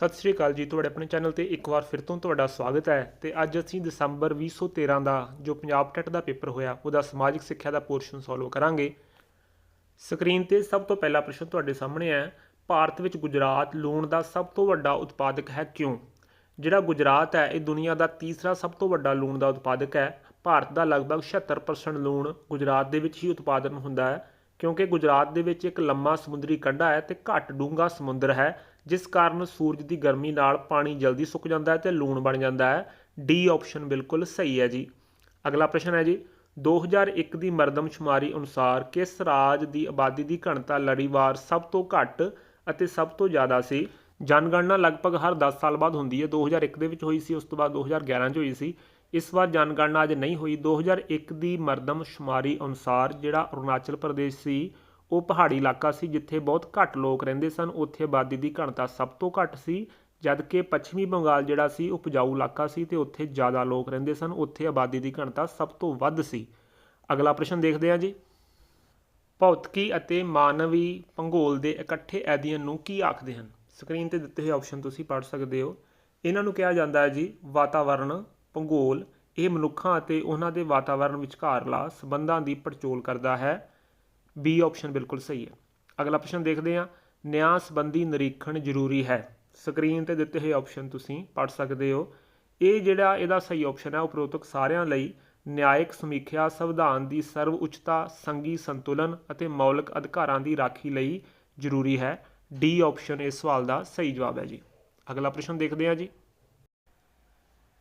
ਸਤਿ ਸ਼੍ਰੀ ਅਕਾਲ ਜੀ, ਤੁਹਾਡੇ ਆਪਣੇ ਚੈਨਲ ਤੇ ਇੱਕ ਵਾਰ ਫਿਰ ਤੋਂ ਤੁਹਾਡਾ ਸਵਾਗਤ ਹੈ ਤੇ ਅੱਜ ਅਸੀਂ ਦਸੰਬਰ 2013 ਦਾ ਜੋ ਪੰਜਾਬ ਟੈਟ ਦਾ ਪੇਪਰ ਹੋਇਆ, ਉਹਦਾ ਸਮਾਜਿਕ ਸਿੱਖਿਆ ਦਾ ਪੋਰਸ਼ਨ ਸੋਲਵ ਕਰਾਂਗੇ। ਸਕਰੀਨ ਤੇ ਸਭ ਤੋਂ ਪਹਿਲਾ ਪ੍ਰਸ਼ਨ ਤੁਹਾਡੇ ਸਾਹਮਣੇ ਹੈ, ਭਾਰਤ ਵਿੱਚ ਗੁਜਰਾਤ ਲੂਣ ਦਾ ਸਭ ਤੋਂ ਵੱਡਾ ਉਤਪਾਦਕ ਹੈ ਕਿਉਂ? ਜਿਹੜਾ ਗੁਜਰਾਤ ਹੈ, ਇਹ ਦੁਨੀਆ ਦਾ ਤੀਸਰਾ ਸਭ ਤੋਂ ਵੱਡਾ ਲੂਣ ਦਾ ਉਤਪਾਦਕ ਹੈ। ਭਾਰਤ ਦਾ ਲਗਭਗ 76% ਲੂਣ ਗੁਜਰਾਤ ਦੇ ਵਿੱਚ ਹੀ ਉਤਪਾਦਨ ਹੁੰਦਾ ਹੈ, ਕਿਉਂਕਿ ਗੁਜਰਾਤ ਦੇ ਵਿੱਚ ਇੱਕ ਲੰਮਾ ਸਮੁੰਦਰੀ ਕੰਢਾ ਹੈ ਤੇ ਘੱਟ ਡੂੰਘਾ ਸਮੁੰਦਰ ਹੈ। ਜਿਸ ਕਾਰਨ ਸੂਰਜ ਦੀ ਗਰਮੀ ਨਾਲ ਪਾਣੀ ਜਲਦੀ ਸੁੱਕ ਜਾਂਦਾ ਹੈ ਤੇ ਲੂਣ ਬਣ ਜਾਂਦਾ ਹੈ। ਡੀ ਆਪਸ਼ਨ ਬਿਲਕੁਲ ਸਹੀ ਹੈ ਜੀ। ਅਗਲਾ ਪ੍ਰਸ਼ਨ ਹੈ ਜੀ 2001 ਦੀ ਮਰਦਮਸ਼ੁਮਾਰੀ ਅਨੁਸਾਰ ਕਿਸ ਰਾਜ ਦੀ ਆਬਾਦੀ ਦੀ ਘਣਤਾ ਲੜੀਵਾਰ ਸਭ ਤੋਂ ਘੱਟ ਅਤੇ ਸਭ ਤੋਂ ਜ਼ਿਆਦਾ ਸੀ? ਜਨਗਣਨਾ ਲਗਭਗ ਹਰ 10 ਸਾਲ ਬਾਅਦ ਹੁੰਦੀ ਹੈ। 2001 ਦੇ ਵਿੱਚ ਹੋਈ ਸੀ, ਉਸ ਤੋਂ ਬਾਅਦ 2011 ਚ ਹੋਈ ਸੀ। ਇਸ ਵਾਰ ਜਨਗਣਨਾ ਅਜੇ ਨਹੀਂ ਹੋਈ। 2001 ਦੀ ਮਰਦਮਸ਼ੁਮਾਰੀ ਅਨੁਸਾਰ ਜਿਹੜਾ ਅਰੁਣਾਚਲ ਪ੍ਰਦੇਸ਼ ਸੀ ਉਹ ਪਹਾੜੀ ਇਲਾਕਾ ਸੀ ਜਿੱਥੇ ਬਹੁਤ ਘੱਟ ਲੋਕ ਰਹਿੰਦੇ ਸਨ। ਉੱਥੇ ਆਬਾਦੀ ਦੀ ਘਣਤਾ ਸਭ ਤੋਂ ਘੱਟ ਸੀ, ਜਦਕਿ ਪੱਛਮੀ ਬੰਗਾਲ ਜਿਹੜਾ ਸੀ, ਉਪਜਾਊ ਇਲਾਕਾ ਸੀ ਤੇ ਉੱਥੇ ਜ਼ਿਆਦਾ ਲੋਕ ਰਹਿੰਦੇ ਸਨ। ਉੱਥੇ ਆਬਾਦੀ ਦੀ ਘਣਤਾ ਸਭ ਤੋਂ ਵੱਧ ਸੀ। ਅਗਲਾ ਪ੍ਰਸ਼ਨ ਦੇਖਦੇ ਹਾਂ ਜੀ। ਭੌਤਿਕੀ ਅਤੇ ਮਾਨਵੀ ਭੂਗੋਲ ਦੇ ਇਕੱਠੇ ਅਧਿਐਨ ਨੂੰ ਕੀ ਆਖਦੇ ਹਨ? ਸਕਰੀਨ ਤੇ ਦਿੱਤੇ ਹੋਏ ਆਪਸ਼ਨ ਤੁਸੀਂ ਪੜ੍ਹ ਸਕਦੇ ਹੋ। ਇਹਨਾਂ ਨੂੰ ਕਿਹਾ ਜਾਂਦਾ ਹੈ ਜੀ, ਵਾਤਾਵਰਣ, ਭੂਗੋਲ, ਇਹ ਮਨੁੱਖਾਂ ਅਤੇ ਉਹਨਾਂ ਦੇ ਵਾਤਾਵਰਣ ਵਿਚਕਾਰਲਾ ਸੰਬੰਧਾਂ ਦੀ ਪੜਚੋਲ ਕਰਦਾ ਹੈ। ਬੀ ਆਪਸ਼ਨ ਬਿਲਕੁਲ ਸਹੀ ਹੈ। ਅਗਲਾ ਪ੍ਰਸ਼ਨ ਦੇਖਦੇ ਹਾਂ। ਨਿਆਂ ਸੰਬੰਧੀ ਨਿਰੀਖਣ ਜ਼ਰੂਰੀ ਹੈ। ਸਕਰੀਨ ਤੇ ਦਿੱਤੇ ਹੋਏ ਆਪਸ਼ਨ ਤੁਸੀਂ ਪੜ੍ਹ ਸਕਦੇ ਹੋ। ਇਹ ਜਿਹੜਾ ਇਹਦਾ ਸਹੀ ਆਪਸ਼ਨ ਹੈ, ਉਪਰੋਕਤ ਸਾਰਿਆਂ ਲਈ ਨਿਆਇਕ ਸਮੀਖਿਆ, ਸੰਵਿਧਾਨ ਦੀ ਸਰਵ ਉੱਚਤਾ ਸੰਗੀ ਸੰਤੁਲਨ ਅਤੇ ਮੌਲਿਕ ਅਧਿਕਾਰਾਂ ਦੀ ਰਾਖੀ ਲਈ ਜ਼ਰੂਰੀ ਹੈ। ਡੀ ਆਪਸ਼ਨ ਇਸ ਸਵਾਲ ਦਾ ਸਹੀ ਜਵਾਬ ਹੈ ਜੀ। ਅਗਲਾ ਪ੍ਰਸ਼ਨ ਦੇਖਦੇ ਹਾਂ ਜੀ।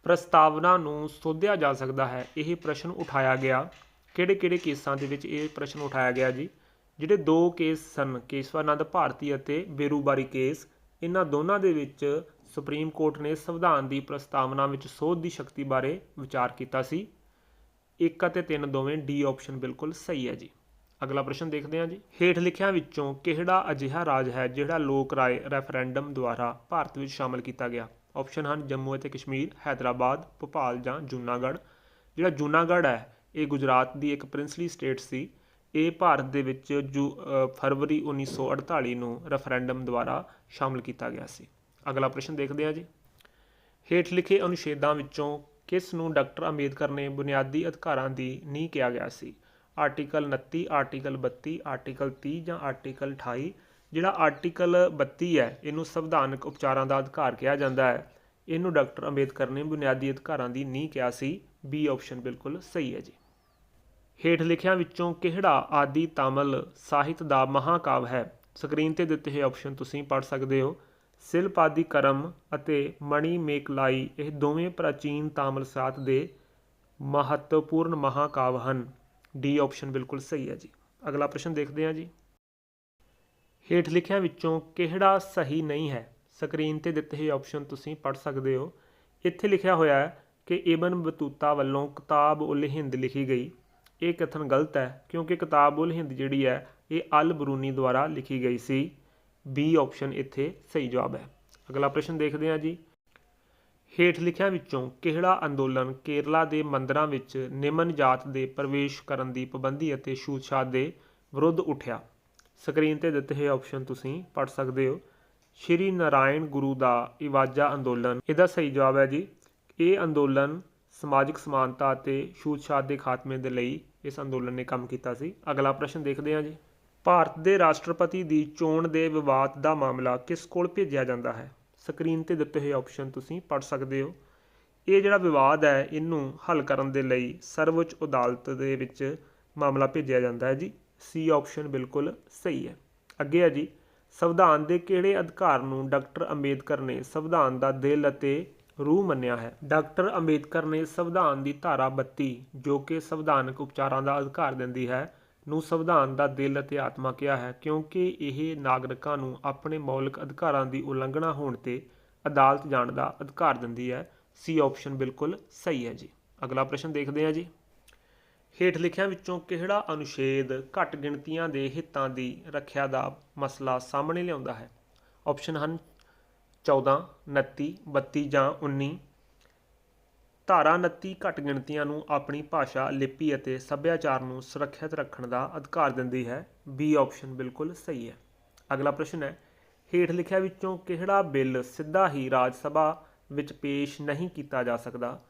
ਪ੍ਰਸਤਾਵਨਾ ਨੂੰ ਸੋਧਿਆ ਜਾ ਸਕਦਾ ਹੈ। ਇਹ ਪ੍ਰਸ਼ਨ ਉਠਾਇਆ ਗਿਆ। ਕਿਹੜੇ ਕਿਹੜੇ ਕੇਸਾਂ ਦੇ ਵਿੱਚ ਇਹ ਪ੍ਰਸ਼ਨ ਉਠਾਇਆ ਗਿਆ ਜੀ? ਜਿਹੜੇ ਦੋ ਕੇਸ ਸਨ, ਕੇਸ਼ਵਾਨੰਦ ਭਾਰਤੀ ਅਤੇ ਬੇਰੂਬਾਰੀ ਕੇਸ, ਇਹਨਾਂ ਦੋਨਾਂ ਦੇ ਵਿੱਚ ਸੁਪਰੀਮ ਕੋਰਟ ਨੇ ਸੰਵਿਧਾਨ ਦੀ ਪ੍ਰਸਤਾਵਨਾ ਵਿੱਚ ਸੋਧ ਦੀ ਸ਼ਕਤੀ ਬਾਰੇ ਵਿਚਾਰ ਕੀਤਾ ਸੀ। ਇੱਕ ਅਤੇ ਤਿੰਨ ਦੋਵੇਂ ਡੀ ਆਪਸ਼ਨ ਬਿਲਕੁਲ ਸਹੀ ਹੈ ਜੀ। ਅਗਲਾ ਪ੍ਰਸ਼ਨ ਦੇਖਦੇ ਹਾਂ ਜੀ। ਹੇਠ ਲਿਖਿਆਂ ਵਿੱਚੋਂ ਕਿਹੜਾ ਅਜਿਹਾ ਰਾਜ ਹੈ ਜਿਹੜਾ ਲੋਕ ਰਾਏ ਰੈਫਰੈਂਡਮ ਦੁਆਰਾ ਭਾਰਤ ਵਿੱਚ ਸ਼ਾਮਲ ਕੀਤਾ ਗਿਆ? ਆਪਸ਼ਨ ਹਨ ਜੰਮੂ ਅਤੇ ਕਸ਼ਮੀਰ, ਹੈਦਰਾਬਾਦ, ਭੋਪਾਲ ਜਾਂ ਜੂਨਾਗੜ੍ਹ। ਜਿਹੜਾ ਜੂਨਾਗੜ੍ਹ ਹੈ ਇਹ ਗੁਜਰਾਤ ਦੀ ਇੱਕ ਪ੍ਰਿੰਸਲੀ ਸਟੇਟ ਸੀ। ਇਹ ਭਾਰਤ ਦੇ ਵਿੱਚ ਜੂ ਅ, ਫਰਵਰੀ 1948 ਨੂੰ ਰੈਫਰੈਂਡਮ ਦੁਆਰਾ ਸ਼ਾਮਲ ਕੀਤਾ ਗਿਆ ਸੀ। ਅਗਲਾ ਪ੍ਰਸ਼ਨ ਦੇਖਦੇ ਹਾਂ ਜੀ। ਹੇਠ ਲਿਖੇ ਅਨੁਛੇਦਾਂ ਵਿੱਚੋਂ ਕਿਸ ਨੂੰ ਡਾਕਟਰ ਅੰਬੇਦਕਰ ਨੇ ਬੁਨਿਆਦੀ ਅਧਿਕਾਰਾਂ ਦੀ ਨੀਂਹ ਕਿਹਾ ਗਿਆ ਸੀ? ਆਰਟੀਕਲ 29 ਆਰਟੀਕਲ 32 ਆਰਟੀਕਲ 30 ਜਾਂ ਆਰਟੀਕਲ 28 ਜਿਹੜਾ ਆਰਟੀਕਲ 32 ਹੈ ਇਹਨੂੰ ਸੰਵਿਧਾਨਕ ਉਪਚਾਰਾਂ ਦਾ ਅਧਿਕਾਰ ਕਿਹਾ ਜਾਂਦਾ ਹੈ। ਇਹਨੂੰ ਡਾਕਟਰ ਅੰਬੇਦਕਰ ਨੇ ਬੁਨਿਆਦੀ ਅਧਿਕਾਰਾਂ ਦੀ ਨੀਂਹ ਕਿਹਾ ਸੀ। ਬੀ ਆਪਸ਼ਨ ਬਿਲਕੁਲ ਸਹੀ ਹੈ ਜੀ। ਹੇਠ ਲਿਖਿਆਂ ਵਿੱਚੋਂ ਕਿਹੜਾ ਆਦਿ ਤਾਮਿਲ ਸਾਹਿਤ ਦਾ ਮਹਾਂਕਾਵ ਹੈ? ਸਕਰੀਨ ਤੇ ਦਿੱਤੇ ਹੋਏ ਆਪਸ਼ਨ ਤੁਸੀਂ ਪੜ੍ਹ ਸਕਦੇ ਹੋ। ਸਿਲਪ ਆਦਿ ਕਰਮ ਅਤੇ ਮਣੀ ਮੇਕਲਾਈ ਇਹ ਦੋਵੇਂ ਪ੍ਰਾਚੀਨ ਤਾਮਿਲ ਸਾਹਿਤ ਦੇ ਮਹੱਤਵਪੂਰਨ ਮਹਾਂਕਾਵ ਹਨ। ਡੀ ਆਪਸ਼ਨ ਬਿਲਕੁਲ ਸਹੀ ਹੈ ਜੀ। ਅਗਲਾ ਪ੍ਰਸ਼ਨ ਦੇਖਦੇ ਹਾਂ ਜੀ। ਹੇਠ ਲਿਖਿਆਂ ਵਿੱਚੋਂ ਕਿਹੜਾ ਸਹੀ ਨਹੀਂ ਹੈ? ਸਕਰੀਨ ਤੇ ਦਿੱਤੇ ਹੋਏ ਆਪਸ਼ਨ ਤੁਸੀਂ ਪੜ੍ਹ ਸਕਦੇ ਹੋ। ਇੱਥੇ ਲਿਖਿਆ ਹੋਇਆ ਹੈ ਕਿ ਇਬਨ ਬਤੂਤਾ ਵੱਲੋਂ ਕਿਤਾਬ ਉਲ ਹਿੰਦ ਲਿਖੀ ਗਈ। ਇਹ ਕਥਨ ਗਲਤ ਹੈ ਕਿਉਂਕਿ ਕਿਤਾਬ ਉਲ ਹਿੰਦ ਜਿਹੜੀ ਹੈ, ਇਹ ਅਲ ਬਰੂਨੀ ਦੁਆਰਾ ਲਿਖੀ ਗਈ ਸੀ। ਬੀ ਆਪਸ਼ਨ ਇੱਥੇ ਸਹੀ ਜਵਾਬ ਹੈ। ਅਗਲਾ ਪ੍ਰਸ਼ਨ ਦੇਖਦੇ ਹਾਂ ਜੀ। ਹੇਠ ਲਿਖਿਆਂ ਵਿੱਚੋਂ ਕਿਹੜਾ ਅੰਦੋਲਨ ਕੇਰਲਾ ਦੇ ਮੰਦਰਾਂ ਵਿੱਚ ਨਿਮਨ ਜਾਤ ਦੇ ਪ੍ਰਵੇਸ਼ ਕਰਨ ਦੀ ਪਾਬੰਦੀ ਅਤੇ ਛੂਤਛਾਤ ਦੇ ਵਿਰੁੱਧ ਉੱਠਿਆ? ਸਕਰੀਨ ਤੇ ਦਿੱਤੇ ਹੋਏ ਆਪਸ਼ਨ ਤੁਸੀਂ ਪੜ੍ਹ ਸਕਦੇ ਹੋ। ਸ਼੍ਰੀ ਨਾਰਾਇਣ ਗੁਰੂ ਦਾ ਇਵਾਜਾ ਅੰਦੋਲਨ। ਇਹਦਾ ਸਹੀ ਜਵਾਬ ਹੈ ਜੀ। ਇਹ ਅੰਦੋਲਨ ਸਮਾਜਿਕ ਸਮਾਨਤਾ ਅਤੇ ਛੂਤਛਾਤ ਦੇ ਖਾਤਮੇ ਦੇ ਲਈ ਇਸ ਅੰਦੋਲਨ ਨੇ ਕੰਮ ਕੀਤਾ ਸੀ। ਅਗਲਾ ਪ੍ਰਸ਼ਨ ਦੇਖਦੇ ਹਾਂ ਜੀ। ਭਾਰਤ ਦੇ ਰਾਸ਼ਟਰਪਤੀ ਦੀ ਚੋਣ ਦੇ ਵਿਵਾਦ ਦਾ ਮਾਮਲਾ ਕਿਸ ਕੋਲ ਭੇਜਿਆ ਜਾਂਦਾ ਹੈ? ਸਕਰੀਨ ਤੇ ਦਿੱਤੇ ਹੋਏ ਆਪਸ਼ਨ ਤੁਸੀਂ ਪੜ੍ਹ ਸਕਦੇ ਹੋ। ਇਹ ਜਿਹੜਾ ਵਿਵਾਦ ਹੈ, ਇਹਨੂੰ ਹੱਲ ਕਰਨ ਦੇ ਲਈ ਸਰਵਉੱਚ ਅਦਾਲਤ ਦੇ ਵਿੱਚ ਮਾਮਲਾ ਭੇਜਿਆ ਜਾਂਦਾ ਹੈ ਜੀ। ਸੀ ਆਪਸ਼ਨ ਬਿਲਕੁਲ ਸਹੀ ਹੈ। ਅੱਗੇ ਹੈ ਜੀ। ਸੰਵਿਧਾਨ ਦੇ ਕਿਹੜੇ ਅਧਿਕਾਰ ਨੂੰ ਡਾਕਟਰ ਅੰਬੇਦਕਰ ਨੇ ਸੰਵਿਧਾਨ ਦਾ ਦਿਲ ਅਤੇ ਰੂਹ ਮੰਨਿਆ ਹੈ। ਡਾਕਟਰ ਅੰਬੇਦਕਰ ਨੇ ਸੰਵਿਧਾਨ ਦੀ ਧਾਰਾ 32 ਜੋ ਕਿ ਸੰਵਿਧਾਨਕ ਉਪਚਾਰਾਂ ਦਾ ਅਧਿਕਾਰ ਦਿੰਦੀ ਹੈ, ਨੂੰ ਸੰਵਿਧਾਨ ਦਾ ਦਿਲ ਅਤੇ ਆਤਮਾ ਕਿਹਾ ਹੈ, ਕਿਉਂਕਿ ਇਹ ਨਾਗਰਿਕਾਂ ਨੂੰ ਆਪਣੇ ਮੌਲਿਕ ਅਧਿਕਾਰਾਂ ਦੀ ਉਲੰਘਣਾ ਹੋਣ ਤੇ ਅਦਾਲਤ ਜਾਣ ਦਾ ਅਧਿਕਾਰ ਦਿੰਦੀ ਹੈ। ਸੀ ਆਪਸ਼ਨ ਬਿਲਕੁਲ ਸਹੀ ਹੈ ਜੀ। ਅਗਲਾ ਪ੍ਰਸ਼ਨ ਦੇਖਦੇ ਹਾਂ ਜੀ। ਹੇਠ ਲਿਖਿਆਂ ਵਿੱਚੋਂ ਕਿਹੜਾ ਅਨੁਛੇਦ ਘੱਟ ਗਿਣਤੀਆਂ ਦੇ ਹਿੱਤਾਂ ਦੀ ਰੱਖਿਆ ਦਾ ਮਸਲਾ ਸਾਹਮਣੇ ਲਿਆਉਂਦਾ ਹੈ? ਆਪਸ਼ਨ ਹਨ 14 29 32 ਜਾਂ 19 ਧਾਰਾ 29 ਘੱਟ ਗਿਣਤੀਆਂ ਨੂੰ ਆਪਣੀ ਭਾਸ਼ਾ, ਲਿਪੀ ਅਤੇ ਸੱਭਿਆਚਾਰ ਨੂੰ ਸੁਰੱਖਿਅਤ ਰੱਖਣ ਦਾ ਅਧਿਕਾਰ ਦਿੰਦੀ ਹੈ। ਬੀ ਆਪਸ਼ਨ ਬਿਲਕੁਲ ਸਹੀ ਹੈ। ਅਗਲਾ ਪ੍ਰਸ਼ਨ ਹੈ, ਹੇਠ ਲਿਖਿਆ ਵਿੱਚੋਂ ਕਿਹੜਾ ਬਿੱਲ ਸਿੱਧਾ ਹੀ ਰਾਜ ਸਭਾ ਵਿੱਚ ਪੇਸ਼ ਨਹੀਂ ਕੀਤਾ ਜਾ ਸਕਦਾ?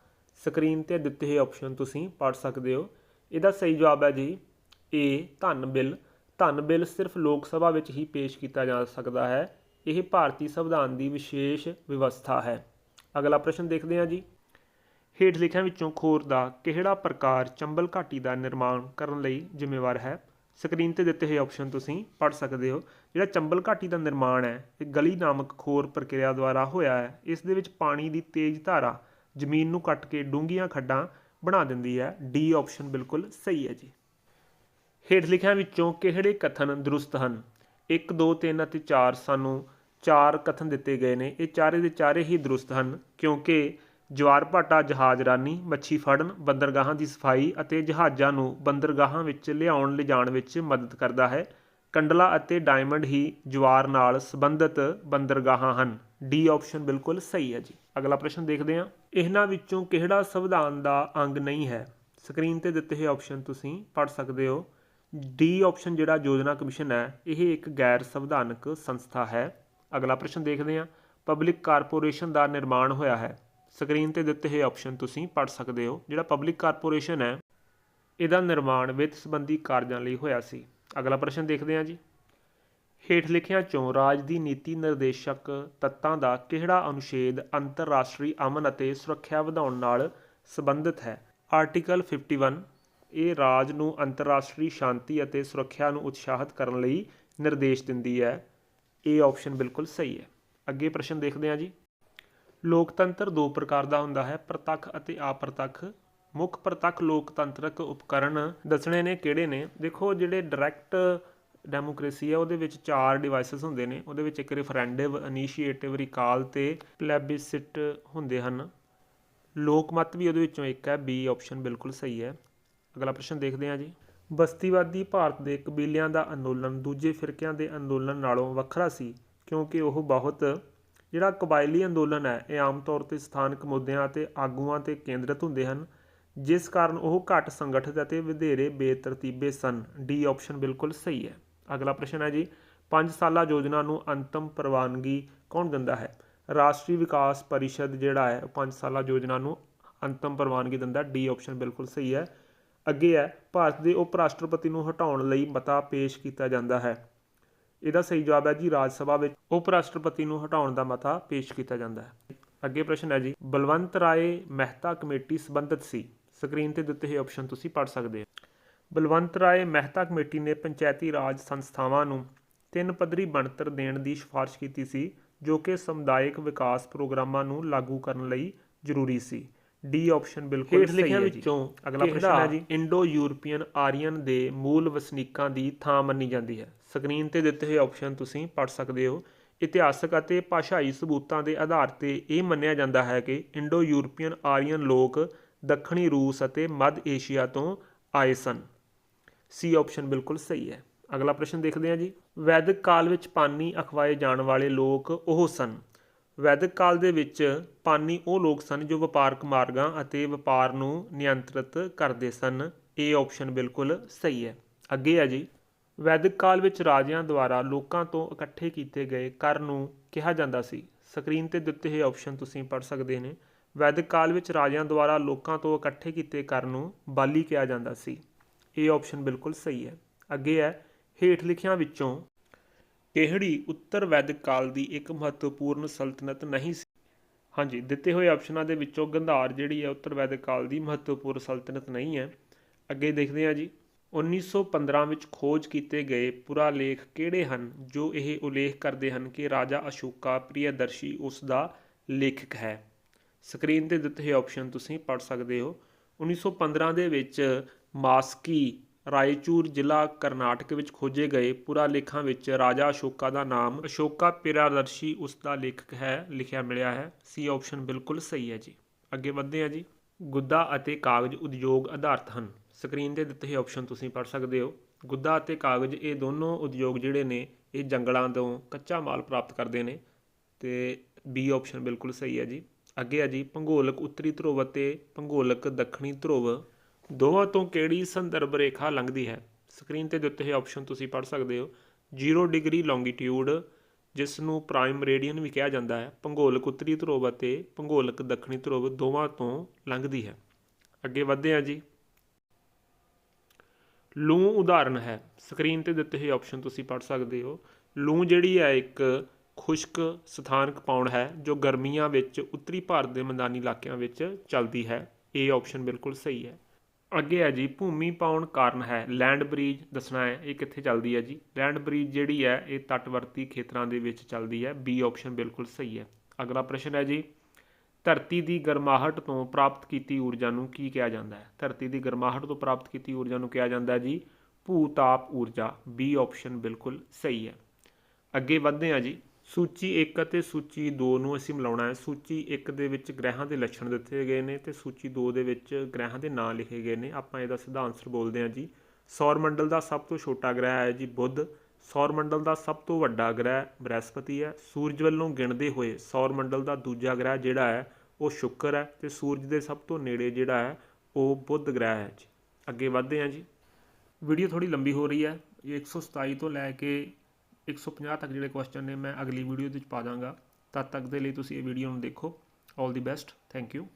ਸਕਰੀਨ ਤੇ ਦਿੱਤੇ ਹੋਏ ਆਪਸ਼ਨ ਤੁਸੀਂ ਪੜ੍ਹ ਸਕਦੇ ਹੋ। ਇਹਦਾ ਸਹੀ ਜਵਾਬ ਹੈ ਜੀ, ਏ, ਧਨ ਬਿੱਲ। ਧਨ ਬਿੱਲ ਸਿਰਫ ਲੋਕ ਸਭਾ ਵਿੱਚ ਹੀ ਪੇਸ਼ ਕੀਤਾ ਜਾ ਸਕਦਾ ਹੈ। ਇਹ ਭਾਰਤੀ ਸੰਵਿਧਾਨ ਦੀ ਵਿਸ਼ੇਸ਼ ਵਿਵਸਥਾ ਹੈ। ਅਗਲਾ ਪ੍ਰਸ਼ਨ ਦੇਖਦੇ ਹਾਂ ਜੀ। ਹੇਠ ਲਿਖਿਆਂ ਵਿੱਚੋਂ ਖੋਰ ਦਾ ਕਿਹੜਾ ਪ੍ਰਕਾਰ ਚੰਬਲ ਘਾਟੀ ਦਾ ਨਿਰਮਾਣ ਕਰਨ ਲਈ ਜ਼ਿੰਮੇਵਾਰ ਹੈ? ਸਕਰੀਨ ਤੇ ਦਿੱਤੇ ਹੋਏ ਆਪਸ਼ਨ ਤੁਸੀਂ ਪੜ੍ਹ ਸਕਦੇ ਹੋ। ਜਿਹੜਾ ਚੰਬਲ ਘਾਟੀ ਦਾ ਨਿਰਮਾਣ ਹੈ, ਇਹ ਗਲੀ ਨਾਮਕ ਖੋਰ ਪ੍ਰਕਿਰਿਆ ਦੁਆਰਾ ਹੋਇਆ ਹੈ। ਇਸ ਦੇ ਵਿੱਚ ਪਾਣੀ ਦੀ ਤੇਜ਼ ਧਾਰਾ ਜ਼ਮੀਨ ਨੂੰ ਕੱਟ ਕੇ ਡੂੰਘੀਆਂ ਖੱਡਾਂ ਬਣਾ ਦਿੰਦੀ ਹੈ। ਡੀ ਆਪਸ਼ਨ ਬਿਲਕੁਲ ਸਹੀ ਹੈ ਜੀ। ਹੇਠ ਲਿਖਿਆਂ ਵਿੱਚੋਂ ਕਿਹੜੇ ਕਥਨ ਦਰੁਸਤ ਹਨ? 1 2 3 ਅਤੇ 4 ਸਾਨੂੰ ਚਾਰ ਕਥਨ ਦਿੱਤੇ ਗਏ ਨੇ। ਇਹ ਚਾਰੇ ਦੇ ਚਾਰੇ ਹੀ ਦਰੁਸਤ ਹਨ, ਕਿਉਂਕਿ ਜਵਾਰ ਭਾਟਾ ਜਹਾਜ਼ਰਾਨੀ ਮੱਛੀ ਫੜਨ, ਬੰਦਰਗਾਹਾਂ ਦੀ ਸਫ਼ਾਈ ਅਤੇ ਜਹਾਜ਼ਾਂ ਨੂੰ ਬੰਦਰਗਾਹਾਂ ਵਿੱਚ ਲਿਆਉਣ, ਲਿਜਾਣ ਵਿੱਚ ਮਦਦ ਕਰਦਾ ਹੈ। ਕੰਡਲਾ ਅਤੇ ਡਾਇਮੰਡ ਹੀ ਜਵਾਰ ਨਾਲ ਸੰਬੰਧਿਤ ਬੰਦਰਗਾਹਾਂ ਹਨ। ਡੀ ਆਪਸ਼ਨ ਬਿਲਕੁਲ ਸਹੀ ਹੈ ਜੀ। ਅਗਲਾ ਪ੍ਰਸ਼ਨ ਦੇਖਦੇ ਹਾਂ। ਇਹਨਾਂ ਵਿੱਚੋਂ ਕਿਹੜਾ ਸੰਵਿਧਾਨ ਦਾ ਅੰਗ ਨਹੀਂ ਹੈ? ਸਕਰੀਨ ਤੇ ਦਿੱਤੇ ਹੋਏ ਆਪਸ਼ਨ ਤੁਸੀਂ ਪੜ੍ਹ ਸਕਦੇ ਹੋ। ਡੀ ਆਪਸ਼ਨ ਜਿਹੜਾ ਯੋਜਨਾ ਕਮਿਸ਼ਨ ਹੈ, ਇਹ ਇੱਕ ਗੈਰ ਸੰਵਿਧਾਨਕ ਸੰਸਥਾ ਹੈ। ਅਗਲਾ ਪ੍ਰਸ਼ਨ ਦੇਖਦੇ ਹਾਂ। ਪਬਲਿਕ ਕਾਰਪੋਰੇਸ਼ਨ ਦਾ ਨਿਰਮਾਣ ਹੋਇਆ ਹੈ। ਸਕਰੀਨ ਤੇ ਦਿੱਤੇ ਹੋਏ ਆਪਸ਼ਨ ਤੁਸੀਂ ਪੜ੍ਹ ਸਕਦੇ ਹੋ। ਜਿਹੜਾ ਪਬਲਿਕ ਕਾਰਪੋਰੇਸ਼ਨ ਹੈ, ਇਹਦਾ ਨਿਰਮਾਣ ਵਿੱਤ ਸੰਬੰਧੀ ਕਾਰਜਾਂ ਲਈ ਹੋਇਆ ਸੀ। ਅਗਲਾ ਪ੍ਰਸ਼ਨ ਦੇਖਦੇ ਹਾਂ ਜੀ। ਹੇਠ ਲਿਖਿਆਂ ਚੋਂ ਰਾਜ ਦੀ ਨੀਤੀ ਨਿਰਦੇਸ਼ਕ ਤੱਤਾਂ ਦਾ ਕਿਹੜਾ ਅਨੁਛੇਦ ਅੰਤਰਰਾਸ਼ਟਰੀ ਅਮਨ ਅਤੇ ਸੁਰੱਖਿਆ ਵਧਾਉਣ ਨਾਲ ਸੰਬੰਧਿਤ ਹੈ? ਆਰਟੀਕਲ 51 ਇਹ ਰਾਜ ਨੂੰ ਅੰਤਰਰਾਸ਼ਟਰੀ ਸ਼ਾਂਤੀ ਅਤੇ ਸੁਰੱਖਿਆ ਨੂੰ ਉਤਸ਼ਾਹਿਤ ਕਰਨ ਲਈ ਨਿਰਦੇਸ਼ ਦਿੰਦੀ ਹੈ। ਇਹ ਆਪਸ਼ਨ ਬਿਲਕੁਲ ਸਹੀ ਹੈ। ਅੱਗੇ ਪ੍ਰਸ਼ਨ ਦੇਖਦੇ ਹਾਂ ਜੀ। ਲੋਕਤੰਤਰ ਦੋ ਪ੍ਰਕਾਰ ਦਾ ਹੁੰਦਾ ਹੈ, ਪ੍ਰਤੱਖ ਅਤੇ ਅਪ੍ਰਤੱਖ। ਮੁੱਖ ਪ੍ਰਤੱਖ ਲੋਕਤੰਤਰਕ ਉਪਕਰਨ ਦੱਸਣੇ ਨੇ ਕਿਹੜੇ ਨੇ? ਦੇਖੋ, ਜਿਹੜੇ ਡਾਇਰੈਕਟ ਡੈਮੋਕ੍ਰੇਸੀ ਹੈ, ਉਹਦੇ ਵਿੱਚ ਚਾਰ ਡਿਵਾਈਸਸ ਹੁੰਦੇ ਨੇ। ਉਹਦੇ ਵਿੱਚ ਇੱਕ ਰੈਫਰੈਂਡਿਵ ਇਨੀਸ਼ੀਏਟਿਵ ਰਿਕਾਲ ਤੇ ਪਲੈਬਿਸਿਟ ਹੁੰਦੇ ਹਨ। ਲੋਕਮਤ ਵੀ ਉਹਦੇ ਵਿੱਚੋਂ ਇੱਕ ਹੈ। ਬੀ ਆਪਸ਼ਨ ਬਿਲਕੁਲ ਸਹੀ ਹੈ। ਅਗਲਾ ਪ੍ਰਸ਼ਨ ਦੇਖਦੇ ਹਾਂ ਜੀ। ਬਸਤੀਵਾਦੀ ਭਾਰਤ ਦੇ ਕਬੀਲਿਆਂ ਦਾ ਅੰਦੋਲਨ ਦੂਜੇ ਫਿਰਕਿਆਂ ਦੇ ਅੰਦੋਲਨ ਨਾਲੋਂ ਵੱਖਰਾ ਸੀ, ਕਿਉਂਕਿ ਉਹ ਬਹੁਤ, ਜਿਹੜਾ ਕਬਾਇਲੀ ਅੰਦੋਲਨ ਹੈ, ਇਹ ਆਮ ਤੌਰ ਤੇ ਸਥਾਨਕ ਮੁੱਦਿਆਂ ਅਤੇ ਆਗੂਆਂ ਤੇ ਕੇਂਦਰਿਤ ਹੁੰਦੇ ਹਨ, ਜਿਸ ਕਾਰਨ ਉਹ ਘੱਟ ਸੰਗਠਿਤ ਅਤੇ ਵਧੇਰੇ ਬੇਤਰਤੀਬੇ ਸਨ। ਡੀ ਆਪਸ਼ਨ ਬਿਲਕੁਲ ਸਹੀ ਹੈ। ਅਗਲਾ ਪ੍ਰਸ਼ਨ ਹੈ ਜੀ 5 ਸਾਲਾ ਯੋਜਨਾ ਨੂੰ ਅੰਤਮ ਪ੍ਰਵਾਨਗੀ ਕੌਣ ਦਿੰਦਾ ਹੈ? ਰਾਸ਼ਟਰੀ ਵਿਕਾਸ ਪਰਿਸ਼ਦ ਜਿਹੜਾ ਹੈ 5 ਸਾਲਾ ਯੋਜਨਾ ਨੂੰ ਅੰਤਮ ਪ੍ਰਵਾਨਗੀ ਦਿੰਦਾ, ਡੀ ਆਪਸ਼ਨ ਬਿਲਕੁਲ ਸਹੀ ਹੈ। ਅੱਗੇ ਹੈ, ਭਾਰਤ ਦੇ ਉਪ ਰਾਸ਼ਟਰਪਤੀ ਨੂੰ ਹਟਾਉਣ ਲਈ ਮਤਾ ਪੇਸ਼ ਕੀਤਾ ਜਾਂਦਾ ਹੈ। ਇਹਦਾ ਸਹੀ ਜਵਾਬ ਹੈ ਜੀ, ਰਾਜ ਸਭਾ ਵਿੱਚ ਉਪ ਰਾਸ਼ਟਰਪਤੀ ਨੂੰ ਹਟਾਉਣ ਦਾ ਮਤਾ ਪੇਸ਼ ਕੀਤਾ ਜਾਂਦਾ ਹੈ। ਅੱਗੇ ਪ੍ਰਸ਼ਨ ਹੈ ਜੀ, ਬਲਵੰਤ ਰਾਏ ਮਹਿਤਾ ਕਮੇਟੀ ਸੰਬੰਧਿਤ ਸੀ? ਸਕਰੀਨ ਤੇ ਦਿੱਤੇ ਹੋਏ ਆਪਸ਼ਨ ਤੁਸੀਂ ਪੜ੍ਹ ਸਕਦੇ ਹੋ। ਬਲਵੰਤ ਰਾਏ ਮਹਿਤਾ ਕਮੇਟੀ ਨੇ ਪੰਚਾਇਤੀ ਰਾਜ ਸੰਸਥਾਵਾਂ ਨੂੰ ਤਿੰਨ ਪੱਧਰੀ ਬਣਤਰ ਦੇਣ ਦੀ ਸਿਫਾਰਿਸ਼ ਕੀਤੀ ਸੀ, ਜੋ ਕਿ ਸਮੁਦਾਇਕ ਵਿਕਾਸ ਪ੍ਰੋਗਰਾਮਾਂ ਨੂੰ ਲਾਗੂ ਕਰਨ ਲਈ ਜ਼ਰੂਰੀ ਸੀ। ਡੀ ਆਪਸ਼ਨ ਬਿਲਕੁਲ ਸਹੀ ਹੈ ਵਿੱਚੋਂ ਅਗਲਾ ਪ੍ਰਸ਼ਨ ਹੈ ਜੀ। ਇੰਡੋ ਯੂਰਪੀਅਨ ਆਰੀਅਨ ਦੇ ਮੂਲ ਵਸਨੀਕਾਂ ਦੀ ਥਾਂ ਮੰਨੀ ਜਾਂਦੀ ਹੈ। ਸਕਰੀਨ ਤੇ ਦਿੱਤੇ ਹੋਏ ਆਪਸ਼ਨ ਤੁਸੀਂ ਪੜ੍ਹ ਸਕਦੇ ਹੋ। ਇਤਿਹਾਸਕ ਅਤੇ ਭਾਸ਼ਾਈ ਸਬੂਤਾਂ ਦੇ ਆਧਾਰ ਤੇ ਇਹ ਮੰਨਿਆ ਜਾਂਦਾ ਹੈ ਕਿ ਇੰਡੋ ਯੂਰਪੀਅਨ ਆਰੀਅਨ ਲੋਕ ਦੱਖਣੀ ਰੂਸ ਅਤੇ ਮੱਧ ਏਸ਼ੀਆ ਤੋਂ ਆਏ ਸਨ। ਸੀ ਆਪਸ਼ਨ ਬਿਲਕੁਲ ਸਹੀ ਹੈ। ਅਗਲਾ ਪ੍ਰਸ਼ਨ ਦੇਖਦੇ ਹਾਂ ਜੀ। ਵੈਦਿਕ ਕਾਲ ਵਿੱਚ ਪਾਨੀ ਅਖਵਾਏ ਜਾਣ ਵਾਲੇ ਲੋਕ ਉਹ ਸਨ। ਵੈਦਿਕ ਕਾਲ ਦੇ ਵਿੱਚ ਪਾਨੀ ਉਹ ਲੋਕ ਸਨ ਜੋ ਵਪਾਰਕ ਮਾਰਗਾਂ ਅਤੇ ਵਪਾਰ ਨੂੰ ਨਿਯੰਤਰਿਤ ਕਰਦੇ ਸਨ। ਇਹ ਆਪਸ਼ਨ ਬਿਲਕੁਲ ਸਹੀ ਹੈ। ਅੱਗੇ ਹੈ ਜੀ, ਵੈਦਿਕ ਕਾਲ ਵਿੱਚ ਰਾਜਿਆਂ ਦੁਆਰਾ ਲੋਕਾਂ ਤੋਂ ਇਕੱਠੇ ਕੀਤੇ ਗਏ ਕਰ ਨੂੰ ਕਿਹਾ ਜਾਂਦਾ ਸੀ। ਸਕਰੀਨ ਤੇ ਦਿੱਤੇ ਹੋਏ ਆਪਸ਼ਨ ਤੁਸੀਂ ਪੜ੍ਹ ਸਕਦੇ ਨੇ। ਵੈਦਿਕ ਕਾਲ ਵਿੱਚ ਰਾਜਿਆਂ ਦੁਆਰਾ ਲੋਕਾਂ ਤੋਂ ਇਕੱਠੇ ਕੀਤੇ ਕਰ ਨੂੰ ਬਾਲੀ ਕਿਹਾ ਜਾਂਦਾ ਸੀ। ਇਹ ਆਪਸ਼ਨ ਬਿਲਕੁਲ ਸਹੀ ਹੈ। ਅੱਗੇ ਹੈ, ਹੇਠ ਲਿਖਿਆਂ ਵਿੱਚੋਂ ਕਿਹੜੀ ਉੱਤਰ ਵੈਦਿਕ ਕਾਲ ਦੀ ਇੱਕ ਮਹੱਤਵਪੂਰਨ ਸਲਤਨਤ ਨਹੀਂ ਸੀ? ਹਾਂਜੀ, ਦਿੱਤੇ ਹੋਏ ਆਪਸ਼ਨਾਂ ਦੇ ਵਿੱਚੋਂ ਗੰਧਾਰ ਜਿਹੜੀ ਹੈ ਉੱਤਰ ਵੈਦਿਕ ਕਾਲ ਦੀ ਮਹੱਤਵਪੂਰਨ ਸਲਤਨਤ ਨਹੀਂ ਹੈ। ਅੱਗੇ ਦੇਖਦੇ ਹਾਂ ਜੀ। 1915 ਵਿੱਚ ਖੋਜ ਕੀਤੇ ਗਏ ਪੁਰਾਲੇਖ ਕਿਹੜੇ ਹਨ ਜੋ ਇਹ ਉਲੇਖ ਕਰਦੇ ਹਨ ਕਿ ਰਾਜਾ ਅਸ਼ੋਕਾ ਪ੍ਰਿਯਦਰਸ਼ੀ ਉਸ ਦਾ ਲੇਖਕ ਹੈ? ਸਕਰੀਨ ਤੇ ਦਿੱਤੇ ਹੋਏ ਆਪਸ਼ਨ ਤੁਸੀਂ ਪੜ੍ਹ ਸਕਦੇ ਹੋ। 1915 ਦੇ ਵਿੱਚ ਮਾਸਕੀ ਰਾਏਚੂਰ ਜ਼ਿਲ੍ਹਾ ਕਰਨਾਟਕ ਵਿੱਚ ਖੋਜੇ ਗਏ ਪੁਰਾਲੇਖਾਂ ਵਿੱਚ ਰਾਜਾ ਅਸ਼ੋਕਾ ਦਾ ਨਾਮ, ਅਸ਼ੋਕਾ ਪਿਰਾਦਰਸ਼ੀ ਉਸ ਦਾ ਲੇਖਕ ਹੈ, ਲਿਖਿਆ ਮਿਲਿਆ ਹੈ। ਸੀ ਆਪਸ਼ਨ ਬਿਲਕੁਲ ਸਹੀ ਹੈ ਜੀ। ਅੱਗੇ ਵਧਦੇ ਹਾਂ ਜੀ। ਗੁੱਦਾ ਅਤੇ ਕਾਗਜ਼ ਉਦਯੋਗ ਆਧਾਰਿਤ ਹਨ। ਸਕਰੀਨ ਤੇ ਦਿੱਤੇ ਹੋਏ ਆਪਸ਼ਨ ਤੁਸੀਂ ਪੜ੍ਹ ਸਕਦੇ ਹੋ। ਗੁੱਦਾ ਅਤੇ ਕਾਗਜ਼ ਇਹ ਦੋਨੋਂ ਉਦਯੋਗ ਜਿਹੜੇ ਨੇ, ਇਹ ਜੰਗਲਾਂ ਤੋਂ ਕੱਚਾ ਮਾਲ ਪ੍ਰਾਪਤ ਕਰਦੇ ਨੇ ਤੇ ਬੀ ਆਪਸ਼ਨ ਬਿਲਕੁਲ ਸਹੀ ਹੈ ਜੀ। ਅੱਗੇ ਹੈ ਜੀ, ਭੂਗੋਲਕ ਉੱਤਰੀ ਧਰੁਵ ਅਤੇ ਭੂਗੋਲਕ ਦੱਖਣੀ ਧਰੁਵ। ਦੋਵਾਂ ਤੋਂ ਕਿਹੜੀ ਸੰਦਰਭ ਰੇਖਾ ਲੰਘਦੀ ਹੈ? ਸਕਰੀਨ ਤੇ ਦਿੱਤੇ ਹੋਏ ਆਪਸ਼ਨ ਤੁਸੀਂ ਪੜ੍ਹ ਸਕਦੇ ਹੋ। 0 ਡਿਗਰੀ ਲੌਂਗੀਟਿਊਡ ਜਿਸ ਨੂੰ ਪ੍ਰਾਈਮ ਰੇਡੀਅਨ ਵੀ ਕਿਹਾ ਜਾਂਦਾ ਹੈ। ਭੂਗੋਲਕ ਉੱਤਰੀ ਧਰੁਵ ਅਤੇ ਭੂਗੋਲਕ ਦੱਖਣੀ ਧਰੁਵ ਦੋਵਾਂ ਤੋਂ ਲੰਘਦੀ ਹੈ। ਅੱਗੇ ਵਧਦੇ ਹਾਂ ਜੀ। ਲੂੰ ਉਦਾਹਰਨ ਹੈ। ਸਕਰੀਨ ਤੇ ਦਿੱਤੇ ਹੋਏ ਆਪਸ਼ਨ ਤੁਸੀਂ ਪੜ੍ਹ ਸਕਦੇ ਹੋ। ਲੂੰ ਜਿਹੜੀ ਹੈ ਇੱਕ ਖੁਸ਼ਕ ਸਥਾਨਕ ਪਾਉਣ ਹੈ, ਜੋ ਗਰਮੀਆਂ ਵਿੱਚ ਉੱਤਰੀ ਭਾਰਤ ਦੇ ਮੈਦਾਨੀ ਇਲਾਕਿਆਂ ਵਿੱਚ ਚੱਲਦੀ ਹੈ। ਇਹ ਆਪਸ਼ਨ ਬਿਲਕੁਲ ਸਹੀ ਹੈ। ਅੱਗੇ ਹੈ ਜੀ, ਭੂਮੀ ਪਾਉਣ ਕਾਰਨ ਹੈ। ਲੈਂਡ ਬ੍ਰੀਜ ਦੱਸਣਾ ਹੈ, ਇਹ ਕਿੱਥੇ ਚੱਲਦੀ ਹੈ ਜੀ? ਲੈਂਡ ਬ੍ਰੀਜ ਜਿਹੜੀ ਹੈ, ਇਹ ਤੱਟਵਰਤੀ ਖੇਤਰਾਂ ਦੇ ਵਿੱਚ ਚੱਲਦੀ ਹੈ। ਬੀ ਆਪਸ਼ਨ ਬਿਲਕੁਲ ਸਹੀ ਹੈ। ਅਗਲਾ ਪ੍ਰਸ਼ਨ ਹੈ ਜੀ, ਧਰਤੀ ਦੀ ਗਰਮਾਹਟ ਤੋਂ ਪ੍ਰਾਪਤ ਕੀਤੀ ਊਰਜਾ ਨੂੰ ਕੀ ਕਿਹਾ ਜਾਂਦਾ ਹੈ? ਧਰਤੀ ਦੀ ਗਰਮਾਹਟ ਤੋਂ ਪ੍ਰਾਪਤ ਕੀਤੀ ਊਰਜਾ ਨੂੰ ਕਿਹਾ ਜਾਂਦਾ ਹੈ ਜੀ, ਭੂਤਾਪ ਊਰਜਾ। ਬੀ ਆਪਸ਼ਨ ਬਿਲਕੁਲ ਸਹੀ ਹੈ। ਅੱਗੇ ਵਧਦੇ ਹਾਂ ਜੀ। ਸੂਚੀ 1 ਅਤੇ ਸੂਚੀ 2 ਨੂੰ ਅਸੀਂ ਮਿਲਾਉਣਾ ਹੈ। ਸੂਚੀ 1 ਦੇ ਵਿੱਚ ਗ੍ਰਹਿਾਂ ਦੇ ਲੱਛਣ ਦਿੱਤੇ ਗਏ ਨੇ ਤੇ ਸੂਚੀ 2 ਦੇ ਵਿੱਚ ਗ੍ਰਹਿਾਂ ਦੇ ਨਾਂ ਲਿਖੇ ਗਏ ਨੇ। ਆਪਾਂ ਇਹਦਾ ਸਿੱਧਾ ਆਨਸਰ ਬੋਲਦੇ ਹਾਂ ਜੀ। ਸੌਰ ਮੰਡਲ ਦਾ ਸਭ ਤੋਂ ਛੋਟਾ ਗ੍ਰਹਿ ਹੈ ਜੀ ਬੁੱਧ। ਸੌਰ ਮੰਡਲ ਦਾ ਸਭ ਤੋਂ ਵੱਡਾ ਗ੍ਰਹਿ ਬ੍ਰਹਿਸਪਤੀ ਹੈ। ਸੂਰਜ ਵੱਲੋਂ ਗਿਣਦੇ ਹੋਏ ਸੌਰ ਮੰਡਲ ਦਾ ਦੂਜਾ ਗ੍ਰਹਿ ਜਿਹੜਾ ਹੈ ਉਹ ਸ਼ੁੱਕਰ ਹੈ ਤੇ ਸੂਰਜ ਦੇ ਸਭ ਤੋਂ ਨੇੜੇ ਜਿਹੜਾ ਹੈ ਉਹ ਬੁੱਧ ਗ੍ਰਹਿ ਹੈ ਜੀ। ਅੱਗੇ ਵਧਦੇ ਹਾਂ ਜੀ। ਵੀਡੀਓ ਥੋੜੀ ਲੰਬੀ ਹੋ ਰਹੀ ਹੈ। ਇਹ 127 ਤੋਂ ਲੈ ਕੇ 150 ਤੱਕ ਜਿਹੜੇ ਕੁਐਸਚਨ ਨੇ ਮੈਂ ਅਗਲੀ ਵੀਡੀਓ ਦੇ ਵਿੱਚ ਪਾ ਦਾਂਗਾ। ਤਦ ਤੱਕ ਦੇ ਲਈ ਤੁਸੀਂ ਇਹ ਵੀਡੀਓ ਨੂੰ ਦੇਖੋ। All the best thank you